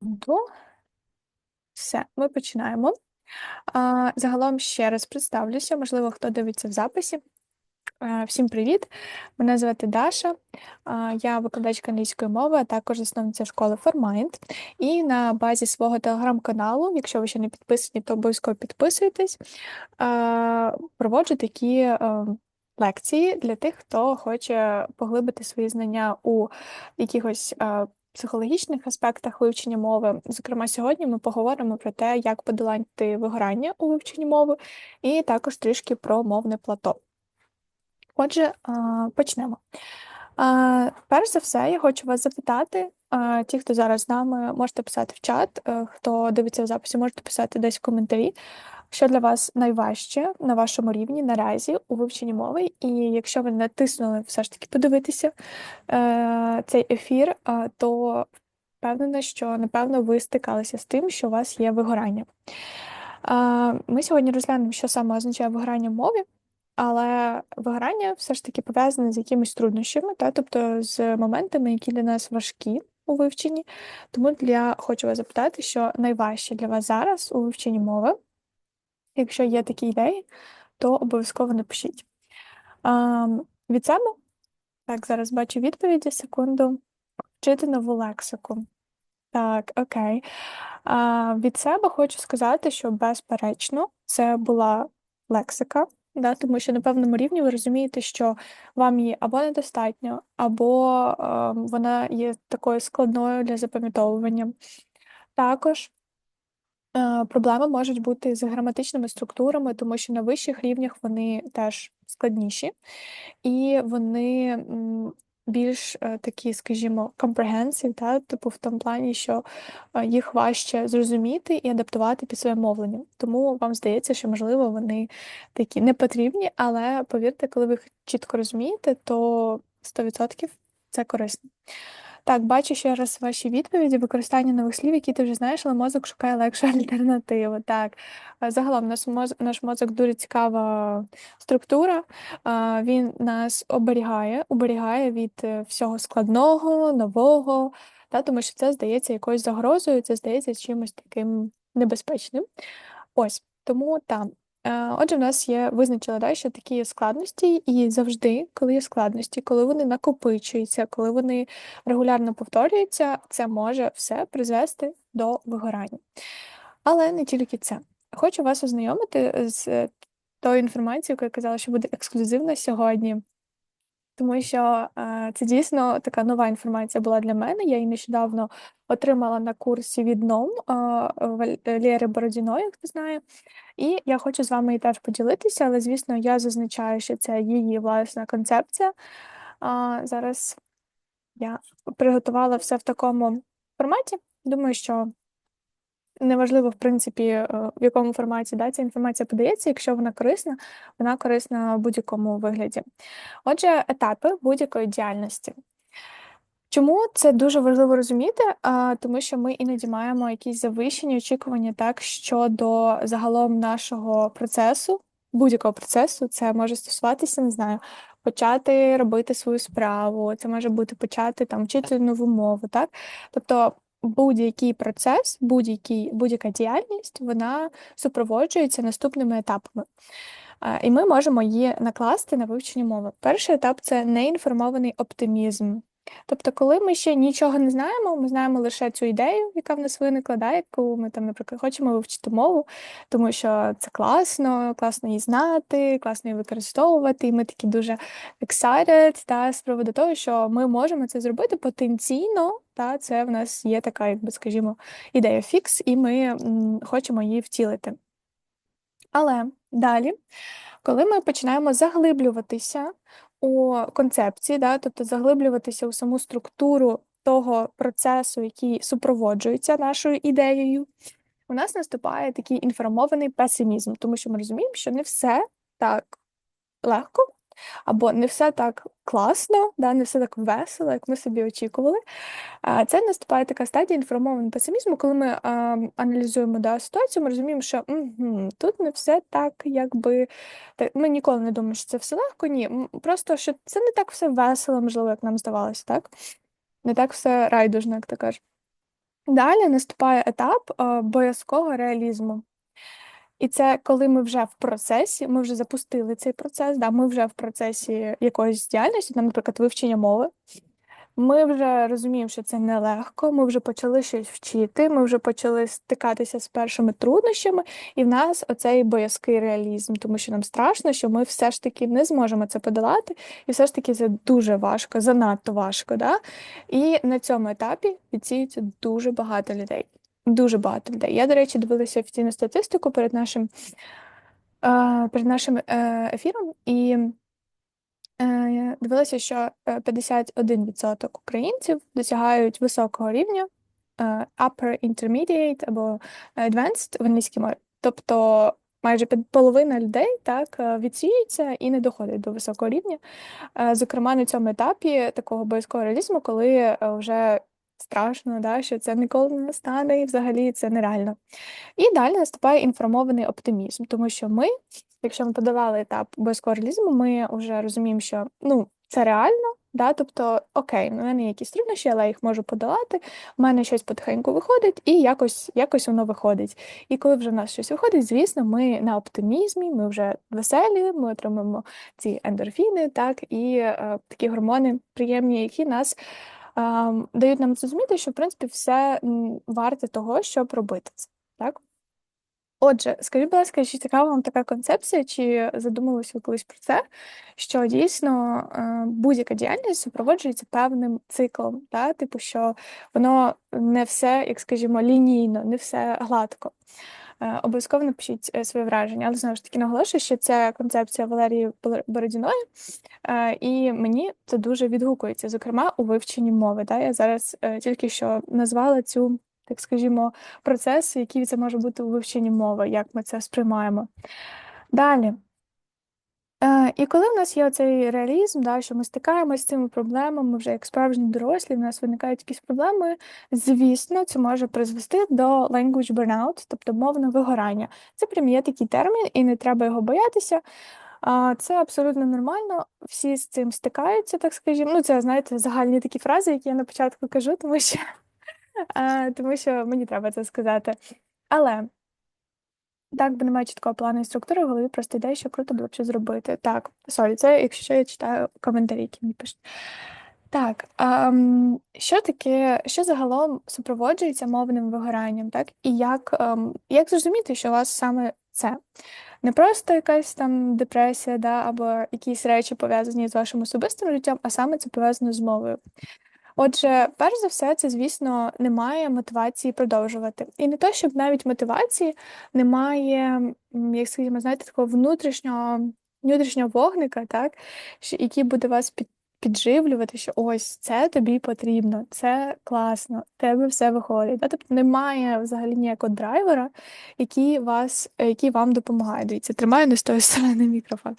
секунду. Все, ми починаємо. Загалом ще раз представлюся, можливо, хто дивиться в записі. Всім привіт! Мене звати Даша, я викладачка англійської мови, а також засновниця школи ForMind. І на базі свого телеграм-каналу, якщо ви ще не підписані, то обов'язково підписуйтесь. Проводжу такі е, лекції для тих, хто хоче поглибити свої знання у якихось е, психологічних аспектах вивчення мови. Зокрема, сьогодні ми поговоримо про те, як подолати вигорання у вивченні мови, і також трішки про мовне плато. Отже, почнемо. Перш за все, я хочу вас запитати. Ті, хто зараз з нами, можете писати в чат, е, хто дивиться в записі, можете писати десь в коментарі, що для вас найважче на вашому рівні наразі у вивченні мови. І якщо ви натиснули все ж таки подивитися е, цей ефір, то впевнена, що напевно ви стикалися з тим, що у вас є вигорання. Ми сьогодні розглянемо, що саме означає вигорання в мові. Але вигорання все ж таки пов'язане з якимись труднощами, та, тобто з моментами, які для нас важкі у вивченні. Тому я хочу вас запитати, що найважче для вас зараз у вивченні мови. Якщо є такі ідеї, то обов'язково напишіть. А, Від себе, так, зараз бачу відповіді, секунду. Вчити нову лексику. Так, окей. А, Від себе хочу сказати, що безперечно, це була лексика. Да, тому що на певному рівні ви розумієте, що вам її або недостатньо, або е, вона є такою складною для запам'ятовування. Також е, проблеми можуть бути з граматичними структурами, тому що на вищих рівнях вони теж складніші, і вони більш е, такі, скажімо, comprehensive, та, типу в тому плані, що е, їх важче зрозуміти і адаптувати під своє мовлення. Тому вам здається, що, можливо, вони такі не потрібні, але повірте, коли ви їх чітко розумієте, то 100% це корисно. Так, бачу ще раз ваші відповіді, використання нових слів, які ти вже знаєш, але мозок шукає легшу альтернативу. Так, загалом наш мозок, наш мозок дуже цікава структура. Він нас оберігає, оберігає від е, всього складного, нового, та, тому що це здається якоюсь загрозою, це здається чимось таким небезпечним. Ось тому там отже, в нас є визначили, да, що такі складності, і завжди, коли є складності, коли вони накопичуються, коли вони регулярно повторюються, це може все призвести до вигорання. Але не тільки це. Хочу вас ознайомити з тою інформацією, яку я казала, що буде ексклюзивна сьогодні. Тому що е, це дійсно така нова інформація була для мене. Я її нещодавно отримала на курсі від НОМ е, Лєри Бородіної, хто знає. І я хочу з вами і теж поділитися, але, звісно, я зазначаю, що це її власна концепція. Зараз я приготувала все в такому форматі. Думаю, що неважливо, в принципі, е, в якому форматі да, ця інформація подається, якщо вона корисна, вона корисна в будь-якому вигляді. Отже, етапи будь-якої діяльності. Чому це дуже важливо розуміти? Тому що ми іноді маємо якісь завищені очікування так щодо загалом нашого процесу, будь-якого процесу, це може стосуватися, не знаю, почати робити свою справу, це може бути почати там вчити нову мову, так? Тобто будь-який процес, будь-який, будь-яка діяльність, вона супроводжується наступними етапами. І ми можемо її накласти на вивчення мови. Перший етап це неінформований оптимізм. Тобто, коли ми ще нічого не знаємо, ми знаємо лише цю ідею, яка в нас виникла, да, яку ми там, наприклад, хочемо вивчити мову, тому що це класно, класно її знати, класно її використовувати, і ми такі дуже excited та, з приводу того, що ми можемо це зробити потенційно, та це в нас є така, якби скажімо, ідея фікс, і ми хочемо її втілити. Але далі, коли ми починаємо заглиблюватися у концепції, да, тобто заглиблюватися у саму структуру того процесу, який супроводжується нашою ідеєю, у нас наступає такий інформований песимізм, тому що ми розуміємо, що не все так легко, або не все так класно, да, не все так весело, як ми собі очікували. Це наступає така стадія інформованого песимізму, коли ми а, аналізуємо да, ситуацію, ми розуміємо, що угу, тут не все так, якби так, ми ніколи не думаємо, що це все легко. Ні, просто що це не так все весело, можливо, як нам здавалося, так? Не так все райдужно, як ти кажеш. Далі наступає етап боязкого реалізму. І це коли ми вже в процесі, ми вже запустили цей процес, да, ми вже в процесі якоїсь діяльності, наприклад, вивчення мови. Ми вже розуміємо, що це нелегко, ми вже почали щось вчити, ми вже почали стикатися з першими труднощами, і в нас оцей боязкий реалізм, тому що нам страшно, що ми все ж таки не зможемо це подолати, і все ж таки це дуже важко, занадто важко. Да? І на цьому етапі відсіюється дуже багато людей. Дуже багато людей. Я, до речі, дивилася офіційну статистику перед нашим е, перед нашим е, ефіром, і е, дивилася, що 51% українців досягають високого рівня upper intermediate або advanced в англійській мові. Тобто майже половина людей так відсіюється і не доходить до високого рівня. Зокрема, на цьому етапі такого обов'язкового реалізму, коли вже страшно, да, що це ніколи не настане, і взагалі це нереально. І далі наступає інформований оптимізм, тому що ми, якщо ми подолали етап обов'язкового реалізму, ми вже розуміємо, що ну, це реально. Да, Тобто, окей, в мене якісь труднощі, але я їх можу подолати, в мене щось потихеньку виходить, і якось якось воно виходить. І коли вже в нас щось виходить, звісно, ми на оптимізмі, ми вже веселі, ми отримуємо ці ендорфіни, так, і е, такі гормони приємні, які нас дають нам зрозуміти, що в принципі все варте того, щоб робити це. Так? Отже, скажіть, будь ласка, чи цікава вам така концепція, чи задумувалися ви колись про це, що дійсно е, будь-яка діяльність супроводжується певним циклом, та? типу, що воно не все, як скажімо, лінійно, не все гладко. Е, обов'язково напишіть е, своє враження, але знову ж таки наголошую, що це концепція Валерії Бородіної, е, і мені це дуже відгукується, зокрема у вивченні мови. Да? Я зараз тільки що назвала цю, так скажімо, процес, який це може бути у вивченні мови, як ми це сприймаємо. Далі. Е, І коли в нас є оцей реалізм, да, що ми стикаємося з цими проблемами, вже як справжні дорослі, в нас виникають якісь проблеми, звісно, це може призвести до language burnout, тобто мовне вигорання. Це прям є такий термін, і не треба його боятися. Це абсолютно нормально, всі з цим стикаються, так скажімо. Ну, це, знаєте, загальні такі фрази, які я на початку кажу, тому що, тому що мені треба це сказати. Але. Так, бо немає чіткого плану і структури, в голові просто ідея, що круто було б щось зробити. Так, сорі, це якщо що, я читаю коментарі, які мені пишуть. Так, а, що таке, що загалом супроводжується мовним вигоранням, так? І як ем, як зрозуміти, що у вас саме це? Не просто якась там депресія, да, або якісь речі пов'язані з вашим особистим життям, а саме це пов'язано з мовою. Отже, перш за все, це, звісно, немає мотивації продовжувати. І не то, щоб навіть мотивації немає, як скажімо, знаєте, такого внутрішнього внутрішнього вогника, так, який буде вас під. Підживлювати, що ось це тобі потрібно, це класно, тебе все виходить. Да? Тобто немає взагалі ніякого драйвера, який вас, який вам допомагає. Дивіться, тримаю не з тої сторони мікрофон.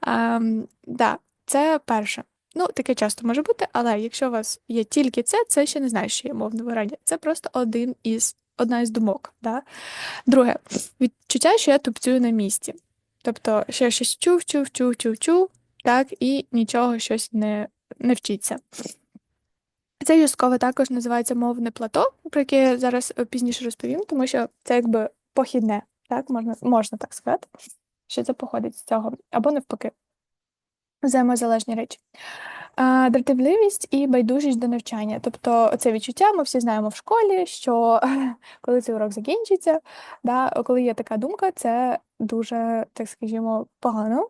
А, да, Це перше. Ну, таке часто може бути, але якщо у вас є тільки це, це ще не знає, що є мовне вигорання. Це просто один із одна із думок. Да? Друге, відчуття, що я тупцюю на місці. Тобто, що я щось чув, чув, чув, чув, чув, так, і нічого щось не, не вчиться. Це частково також називається мовне плато, про яке я зараз пізніше розповім, тому що це якби похідне, так, можна можна так сказати, що це походить з цього, або навпаки взаємозалежні речі. Дратівливість і байдужість до навчання. Тобто, це відчуття ми всі знаємо в школі, що коли цей урок закінчиться, да, коли є така думка, це дуже, так скажімо, погано.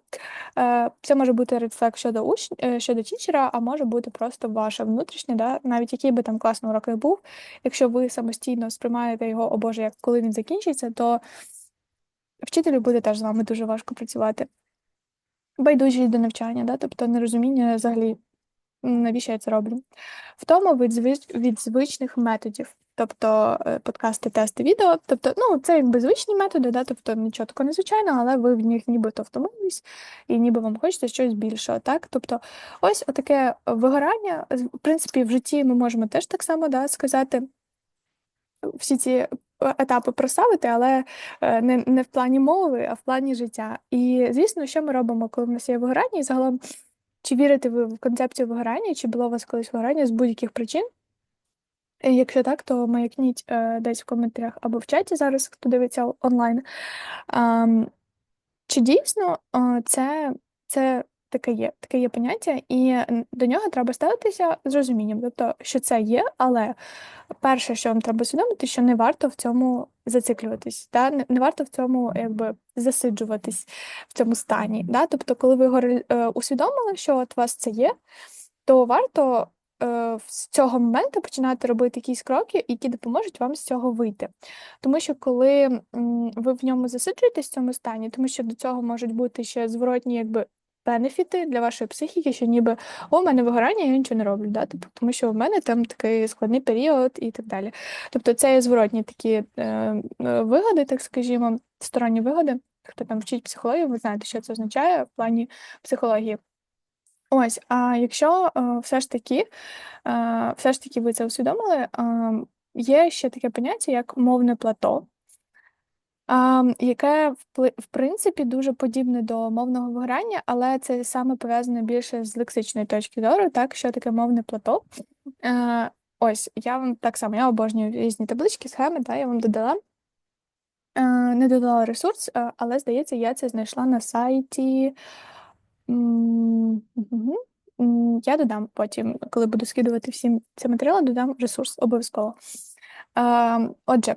Е, це може бути рефлекс щодо уч... Е, щодо тічера, а може бути просто ваше внутрішнє, да, навіть який би там класний урок не був. Якщо ви самостійно сприймаєте його, о Боже, як коли він закінчиться, то вчителю буде теж з вами дуже важко працювати. Байдужість до навчання, да? тобто нерозуміння взагалі, навіщо я це роблю. Втома від звич... від звичних методів, тобто е, подкасти, тести, відео. Тобто, ну, це якби звичні методи, да? тобто нічого такого незвичайного, але ви в них нібито втомились, і ніби вам хочеться щось більшого. Так? Тобто, ось таке вигорання, в принципі, в житті ми можемо теж так само да, сказати. Всі ці етапи проставити, але е, не не в плані мови, а в плані життя. І звісно, що ми робимо, коли в нас є вигорання, і загалом, чи вірите ви в концепцію вигорання, чи було у вас колись вигорання з будь-яких причин? Е, Якщо так, то маякніть е, десь в коментарях або в чаті зараз, хто дивиться онлайн. Чи дійсно е, це, це таке є, таке є поняття, і до нього треба ставитися з розумінням. Тобто, що це є, але перше, що вам треба усвідомити, що не варто в цьому зациклюватись, да? не, варто в цьому якби засиджуватись в цьому стані. Да? Тобто, коли ви е, усвідомили, що от у вас це є, то варто е, з цього моменту починати робити якісь кроки, які допоможуть вам з цього вийти. Тому що коли ви в ньому засиджуєтесь в цьому стані, тому що до цього можуть бути ще зворотні якби. Бенефіти для вашої психіки, що ніби о, у мене вигорання, я нічого не роблю, да? Тобто, тому що в мене там такий складний період і так далі. Тобто, це є зворотні такі е, е, вигоди, так скажімо, сторонні вигоди. Хто там вчить психологію, ви знаєте, що це означає в плані психології. Ось, а якщо е, все ж таки, е, все ж таки ви це усвідомили, е, є ще таке поняття, як мовне плато, яке в принципі дуже подібне до мовного вигорання, але це саме пов'язане більше з лексичної точки зору, так, що таке мовне плато. Е, ось, я вам так само, я обожнюю різні таблички, схеми, та, я вам додала. Е, не додала ресурс, е, але здається, я це знайшла на сайті. Я додам потім, коли буду скидувати всі ці матеріали, додам ресурс обов'язково. Е, Отже,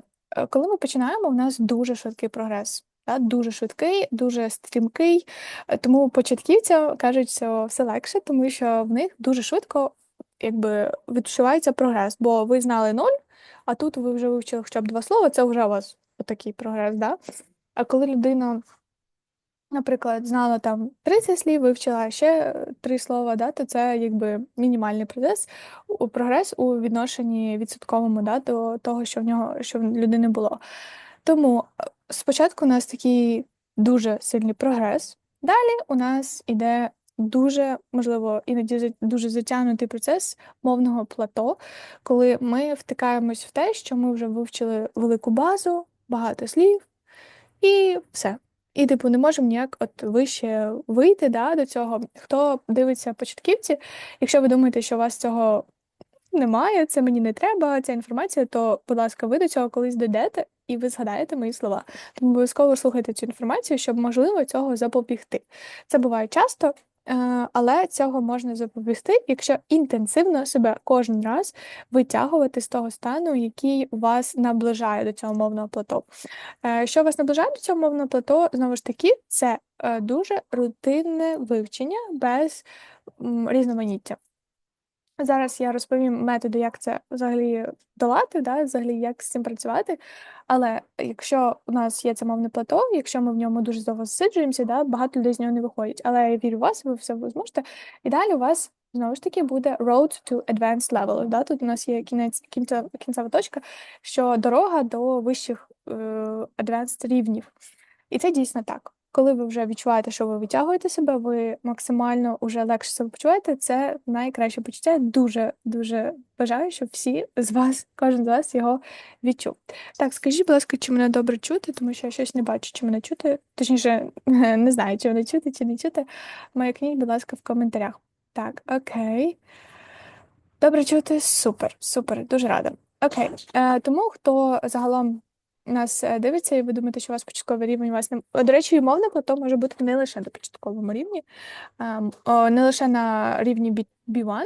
коли ми починаємо, у нас дуже швидкий прогрес. Дуже швидкий, дуже стрімкий. Е, Тому початківцям кажуть, що все легше, тому що в них дуже швидко якби, відчувається прогрес, бо ви знали ноль, а тут ви вже вивчили хоча б два слова, це вже у вас такий прогрес. Да? А коли людина наприклад, знала там 30 слів, вивчила ще три слова, да, то це якби мінімальний прогрес, прогрес у відношенні відсотковому да, до того, що в нього що в людини було. Тому е, спочатку у нас такий дуже сильний прогрес. Далі у нас іде дуже, можливо, іноді дуже затягнутий процес мовного плато, коли ми втикаємось в те, що ми вже вивчили велику базу, багато слів, і все. І, типу, не можемо ніяк от вище вийти да, до цього. Хто дивиться початківці, якщо ви думаєте, що у вас цього немає, це мені не треба, ця інформація, то, будь ласка, ви до цього колись дійдете і ви згадаєте мої слова. Тому обов'язково слухайте цю інформацію, щоб можливо цього запобігти. Це буває часто, але цього можна запобігти, якщо інтенсивно себе кожен раз витягувати з того стану, який вас наближає до цього мовного плато. Е, Що вас наближає до цього мовного плато, знову ж таки, це е, дуже рутинне вивчення без різноманіття. Зараз я розповім методи, як це взагалі долати, да, взагалі як з цим працювати. Але якщо у нас є це мовне плато, якщо ми в ньому дуже довго засиджуємося, да, багато людей з нього не виходять. Але я вірю в вас, ви все зможете. І далі у вас знову ж таки буде road to advanced level. Да? Тут у нас є кінець кінця, кінцева точка, що дорога до вищих е, advanced рівнів. І це дійсно так. Коли ви вже відчуваєте, що ви витягуєте себе, ви максимально вже легше себе почуваєте, це найкраще почуття. Дуже дуже бажаю, щоб всі з вас, кожен з вас його відчув. Так, скажіть, будь ласка, чи мене добре чути, тому що я щось не бачу, чи мене чути. Точніше, не знаю, чи мене чути, чи не чути. Маякніть, будь ласка, в коментарях. Так, окей. Добре чути, супер, супер, дуже рада. Окей. Е, тому хто загалом нас е, дивиться, і ви думаєте, що у вас початковий рівень у вас не до речі, і мовне плато може бути не лише на початковому рівні, ем, не лише на рівні B- B1,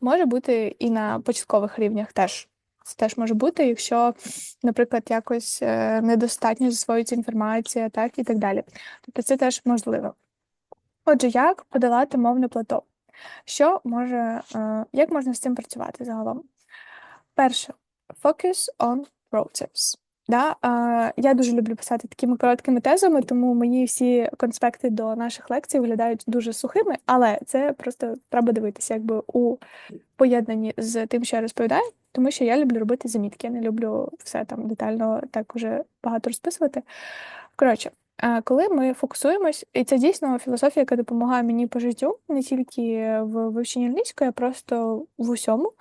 може бути і на початкових рівнях теж. Це теж може бути, якщо, наприклад, якось е, недостатньо засвоюється інформація, так і так далі. Тобто це теж можливо. Отже, як подолати мовне плато? Що може, е, як можна з цим працювати загалом? Перше, focus on process. Да? е, Я дуже люблю писати такими короткими тезами, тому мої всі конспекти до наших лекцій виглядають дуже сухими, але це просто треба дивитися, якби у поєднанні з тим, що я розповідаю, тому що я люблю робити замітки. Я не люблю все там детально так уже багато розписувати. Коротше, коли ми фокусуємось, і це дійсно філософія, яка допомагає мені по життю, не тільки в вивченні англійської, а просто в усьому,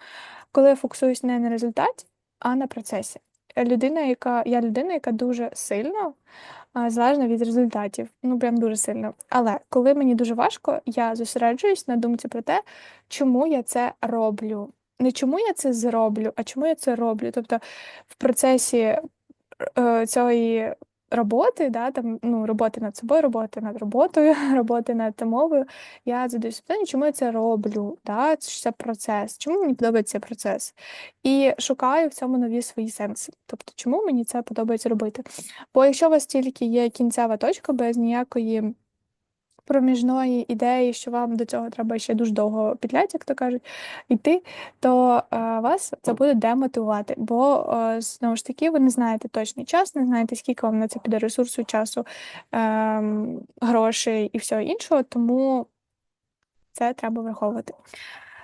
коли я фокусуюсь не на результаті, а на процесі. Людина, яка я людина, яка дуже сильно залежна від результатів. Ну, прям дуже сильно. Але коли мені дуже важко, я зосереджуюсь на думці про те, чому я це роблю. не чому я це зроблю, а чому я це роблю. Тобто в процесі е, цієї роботи, да, там, ну, роботи над собою, роботи над роботою, роботи над мовою, я задаюся питання, чому я це роблю, да, це процес, чому мені подобається процес. І шукаю в цьому нові свої сенси. Тобто, чому мені це подобається робити? Бо якщо у вас тільки є кінцева точка без ніякої проміжної ідеї, що вам до цього треба ще дуже довго підлять, як то кажуть, йти, то е, вас це буде демотивувати. Бо е, знову ж таки, ви не знаєте точний час, не знаєте, скільки вам на це піде ресурсу, часу, е, грошей і всього іншого, тому це треба враховувати.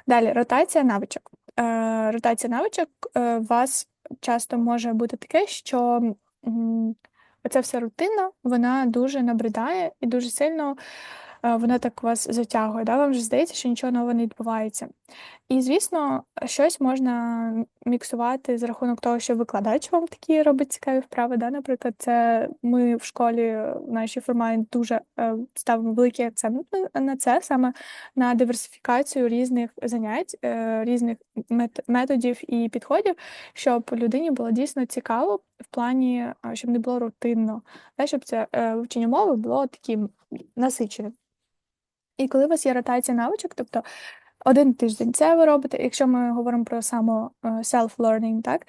Далі, ротація навичок. Е, Ротація навичок е, вас часто може бути таке, що. Оця вся рутина, вона дуже набридає і дуже сильно е, вона так вас затягує. Да? Вам вже здається, що нічого нового не відбувається. І, звісно, щось можна міксувати за рахунок того, що викладач вам такі робить цікаві вправи. Да? Наприклад, це ми в школі в нашій форматі дуже е, ставимо великий акцент на це, саме на диверсифікацію різних занять, е, різних методів і підходів, щоб людині було дійсно цікаво в плані, щоб не було рутинно, да? щоб це е, вчення мови було таким насиченим. І коли у вас є ротація навичок, тобто один тиждень це ви робите. Якщо ми говоримо про само е, self-learning, так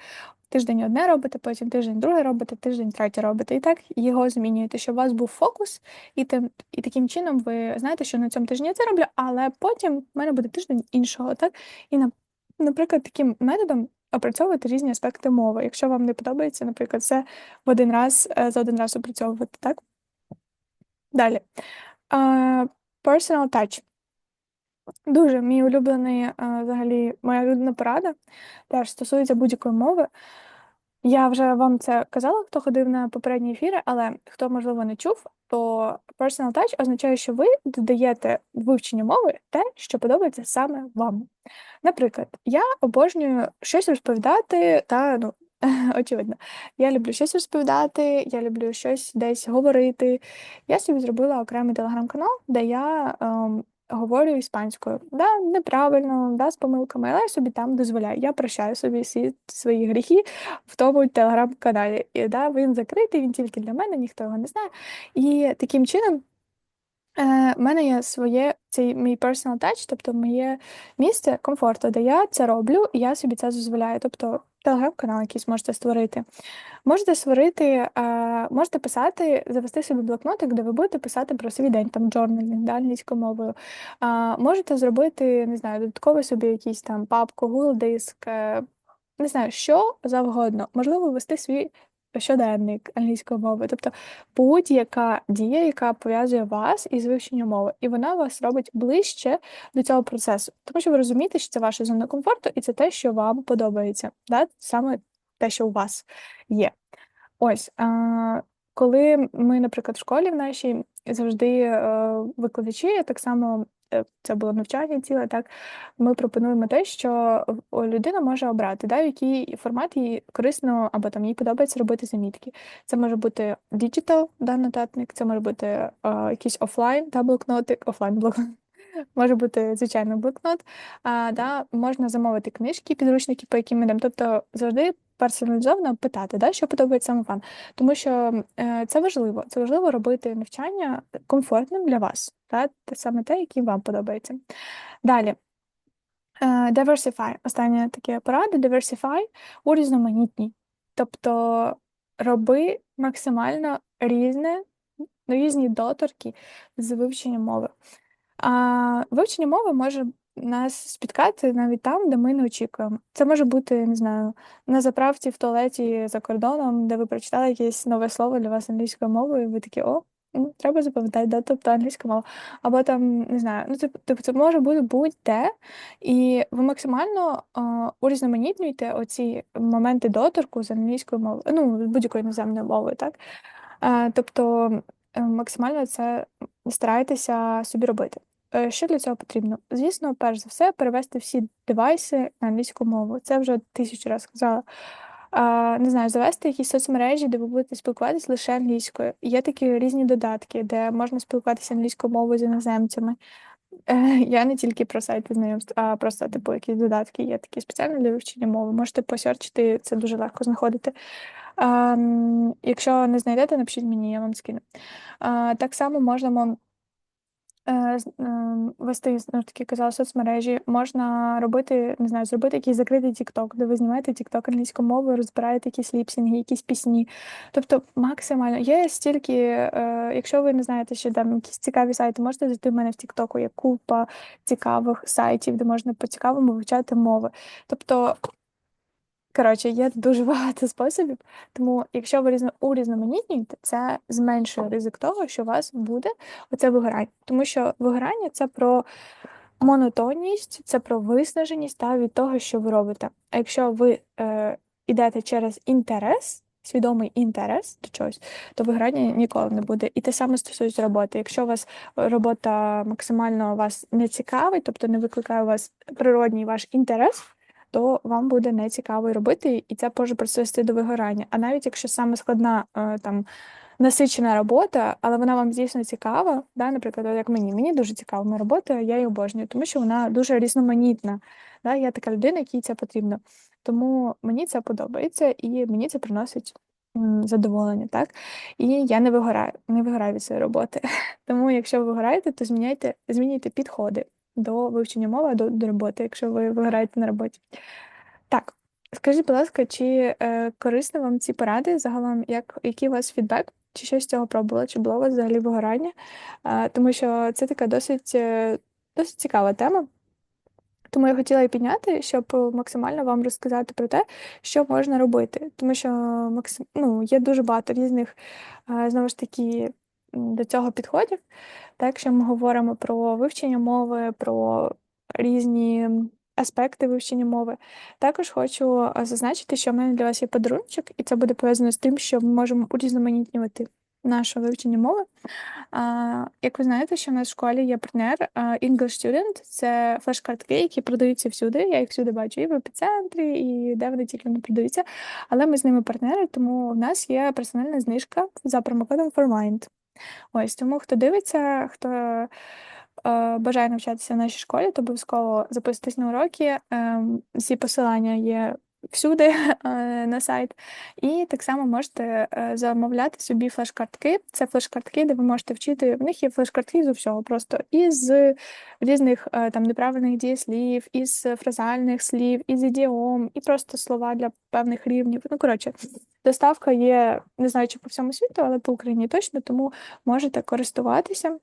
тиждень одне робите, потім тиждень друге робите, тиждень третє робите. І так його змінюєте, щоб у вас був фокус, і тим, і таким чином ви знаєте, що на цьому тижні я це роблю, але потім в мене буде тиждень іншого. так? І наприклад, таким методом. Опрацьовувати різні аспекти мови. Якщо вам не подобається, наприклад, це в один раз е, за один раз опрацьовувати, так? Далі. Uh, personal touch. Дуже мій улюблений, е, взагалі, моя улюблена порада теж стосується будь-якої мови. Я вже вам це казала, хто ходив на попередні ефіри, але хто, можливо, не чув, то personal touch означає, що ви додаєте вивченню мови те, що подобається саме вам. Наприклад, я обожнюю щось розповідати, та ну, очевидно, я люблю щось розповідати, я люблю щось десь говорити. Я собі зробила окремий телеграм-канал, де я ем, говорю іспанською. Да, Неправильно, да, з помилками, але я собі там дозволяю. Я прощаю собі всі свої гріхи в тому телеграм-каналі. І да, Він закритий, він тільки для мене, ніхто його не знає. І таким чином. Е, мене є своє цей мій personal touch, тобто моє місце комфорту, де я це роблю, і я собі це дозволяю. Тобто телеграм-канал якийсь можете створити. Можете створити, е, можете писати, завести собі блокнотик, де ви будете писати про свій день, там джорнелінг, да, англійською мовою. Можете зробити, не знаю, додатково собі якийсь там папку, Google диск, е, не знаю, що завгодно. Можливо, вести свій щоденник англійської мови, тобто будь-яка дія, яка пов'язує вас із вивченням мови, і вона вас робить ближче до цього процесу, тому що ви розумієте, що це ваша зона комфорту, і це те, що вам подобається, да? саме те, що у вас є. Ось а, коли ми, наприклад, в школі в нашій завжди е, викладачі так само це було навчання ціле, так ми пропонуємо те, що людина може обрати, да, в який формат їй корисно або там їй подобається робити замітки. Це може бути діджитал, да, нотатник, це може бути е, якийсь офлайн да, блокнотик, офлайн блокнот. Може бути звичайно блокнот, а, да, можна замовити книжки, підручники, по яким ми йдемо. Тобто завжди персоналізовано питати, да, що подобається вам. Тому що е, це важливо. Це важливо робити навчання комфортним для вас, та, саме те, яке вам подобається. Далі. Uh, diversify. Остання таке порада, diversify у різноманітній. Тобто роби максимально різне, різні доторки з вивчення мови. А Вивчення мови може нас спіткати навіть там, де ми не очікуємо. Це може бути, не знаю, на заправці в туалеті за кордоном, де ви прочитали якесь нове слово для вас англійською мовою, і ви такі о. Треба запам'ятати, да, тобто англійська мова. Або там, не знаю, ну тобто це може бути будь-де, і ви максимально о, урізноманітнюєте оці моменти доторку з англійською мовою, ну, з будь-якою іноземною мовою, так? А, Тобто е, максимально це старайтеся собі робити. Е, що для цього потрібно? Звісно, перш за все, перевести всі девайси на англійську мову. Це вже тисячу разів сказала. Не знаю, завести якісь соцмережі, де ви будете спілкуватися лише англійською. Є такі різні додатки, де можна спілкуватися англійською мовою з іноземцями. Е, Я не тільки про сайти знайомств, а просто типу якісь додатки є такі спеціальні для вивчення мови. Можете посерчити, це дуже легко знаходити. Якщо не знайдете, напишіть мені, я вам скину. Так само ем, вести, знову ж таки, казала, соцмережі. Можна робити, не знаю, зробити якийсь закритий TikTok, де ви знімаєте TikTok англійською мовою, розбираєте якісь ліпсінги, якісь пісні. Тобто максимально є стільки, е, якщо ви не знаєте, що там якісь цікаві сайти, можете зайти в мене в TikTok, є купа цікавих сайтів, де можна по-цікавому вивчати мови. Тобто, коротше, є дуже багато способів. Тому, якщо ви різно урізноманітнюєте, це зменшує ризик того, що у вас буде оце вигорання. Тому що вигорання це про монотонність, це про виснаженість та від того, що ви робите. А якщо ви е, йдете через інтерес, свідомий інтерес до чогось, то виграння ніколи не буде. І те саме стосується роботи. Якщо у вас робота максимально вас не цікавить, тобто не викликає у вас природній ваш інтерес, то вам буде нецікаво робити, і це може призвести до вигорання. А навіть якщо саме складна е, там насичена робота, але вона вам дійсно цікава, да, наприклад, як мені. Мені дуже цікава моя робота, я її обожнюю, тому що вона дуже різноманітна. Да? Я така людина, якій це потрібно. Тому мені це подобається і мені це приносить задоволення, так? І я не вигораю, не вигораю від своєї роботи. Тому, якщо ви вигораєте, то зміняйте, змінюйте підходи до вивчення мови, до, до роботи, якщо ви виграєте на роботі. Так, скажіть, будь ласка, чи е, корисні вам ці поради загалом, як, який у вас фідбек? Чи щось з цього пробували, чи було у вас взагалі вигорання? Е, тому що це така досить, е, досить цікава тема. Тому я хотіла її підняти, щоб максимально вам розказати про те, що можна робити. Тому що ну, є дуже багато різних, е, знову ж таки, до цього підходів. Так, якщо ми говоримо про вивчення мови, про різні аспекти вивчення мови. Також хочу е, зазначити, що в мене для вас є подарунок, і це буде пов'язано з тим, що ми можемо урізноманітнювати наше вивчення мови. Як ви знаєте, що в нас в школі є партнер English Student, це флеш-картки, які продаються всюди. Я їх всюди бачу, і в епіцентрі, і де вони тільки не продаються. Але ми з ними партнери, тому в нас є персональна знижка за промокодом ForMind. Ось тому, хто дивиться, хто е, бажає навчатися в нашій школі, то обов'язково записуйтесь на уроки. Е, всі посилання є всюди е, на сайт. І так само можете е, замовляти собі флеш-картки. Це флеш-картки, де ви можете вчити. В них є флеш-картки з усього просто із різних е, там неправильних дієслів, із фразальних слів, із ідіом, і просто слова для певних рівнів. Ну, коротше, доставка є, не знаю, чи по всьому світу, але по Україні точно, тому можете користуватися.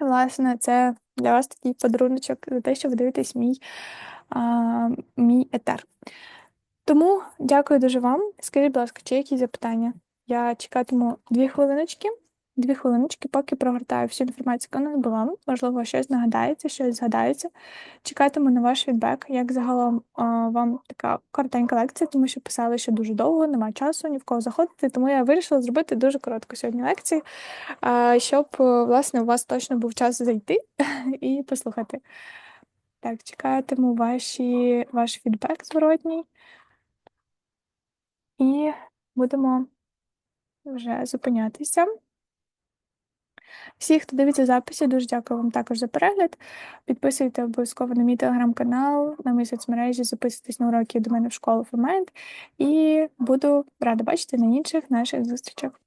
Власне, це для вас такий подаруночок за те, що ви дивитесь мій, а, мій етер. Тому дякую дуже вам. Скажіть, будь ласка, чи якісь запитання? Я чекатиму дві хвилиночки, дві хвилиночки, поки прогортаю всю інформацію, яка нас була. Можливо, щось нагадається, щось згадається. Чекатиму на ваш фідбек, як загалом вам така коротенька лекція, тому що писали, що дуже довго, немає часу ні в кого заходити. Тому я вирішила зробити дуже коротку сьогодні лекцію, щоб власне у вас точно був час зайти і послухати. Так, чекатиму ваші, ваш фідбек зворотній. І будемо вже зупинятися. Всі, хто дивиться записи, дуже дякую вам також за перегляд. Підписуйте обов'язково на мій телеграм-канал, на мої соцмережі, записуйтесь на уроки до мене в школу Фемент. І буду рада бачити на інших наших зустрічах.